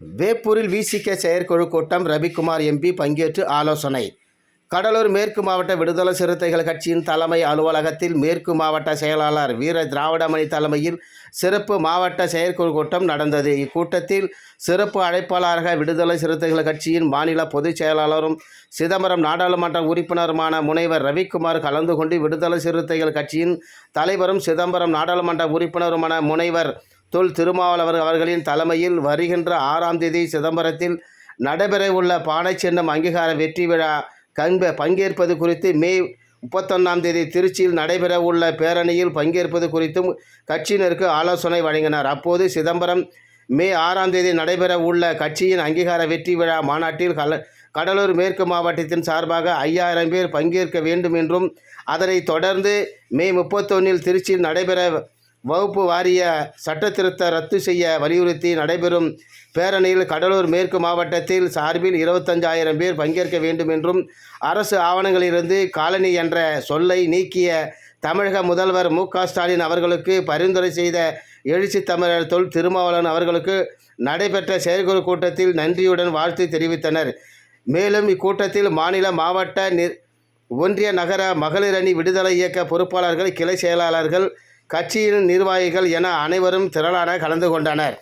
வேப்பூரில் VCK செயற்குழு கூட்டம் Ravikumar MP பங்கேற்று ஆலோசனை. கடலூர் மேற்கு மாவட்ட விடுதலை சிறுத்தைகள் கட்சியின் தலைமை அலுவலகத்தில் மேற்கு மாவட்ட செயலாளர் வீர திராவிடமணி தலைமையில் சிறப்பு மாவட்ட செயற்குழு கூட்டம் நடந்தது. இக்கூட்டத்தில் சிறப்பு அழைப்பாளராக விடுதலை சிறுத்தைகள் கட்சியின் மாநில பொதுச் செயலாளரும் சிதம்பரம் நாடாளுமன்ற உறுப்பினருமான முனைவர் ரவிக்குமார் கலந்து கொண்டு விடுதலை சிறுத்தைகள் கட்சியின் தலைவரும் சிதம்பரம் நாடாளுமன்ற உறுப்பினருமான முனைவர் தொல் திருமாவளவர் அவர்களின் தலைமையில் வருகின்ற ஆறாம் தேதி சிதம்பரத்தில் நடைபெறவுள்ள பானைச்சின்னம் அங்கீகார வெற்றி விழா கண்ப பங்கேற்பது குறித்து மே முப்பத்தொன்னாம் தேதி திருச்சியில் நடைபெறவுள்ள பேரணியில் பங்கேற்பது குறித்தும் கட்சியினருக்கு ஆலோசனை வழங்கினார். அப்போது சிதம்பரம் மே ஆறாம் தேதி நடைபெற உள்ள கட்சியின் அங்கீகார வெற்றி விழா மாநாட்டில் கல கடலூர் மேற்கு மாவட்டத்தின் சார்பாக ஐயாயிரம் பேர் பங்கேற்க வேண்டும் என்றும் அதனைத் தொடர்ந்து மே முப்பத்தொன்னில் திருச்சியில் நடைபெற வகுப்பு வாரிய சட்டத்திருத்த ரத்து செய்ய வலியுறுத்தி நடைபெறும் பேரணியில் கடலூர் மேற்கு மாவட்டத்தில் சார்பில் இருபத்தஞ்சாயிரம் பேர் பங்கேற்க வேண்டும் என்றும் அரசு ஆவணங்களிலிருந்து காலனி என்ற சொல்லை நீக்கிய தமிழக முதல்வர் மு க ஸ்டாலின் அவர்களுக்கு பரிந்துரை செய்த எழுச்சி தமிழர் தொல் திருமாவளவன் அவர்களுக்கு நடைபெற்ற செயற்குழு கூட்டத்தில் நன்றியுடன் வாழ்த்து தெரிவித்தனர். மேலும் இக்கூட்டத்தில் மாநில மாவட்ட நிர் ஒன்றிய நகர மகளிரணி விடுதலை இயக்க பொறுப்பாளர்கள் கிளை செயலாளர்கள் கட்சியின் நிர்வாகிகள் என அனைவரும் திரளான கலந்து கொண்டனர்.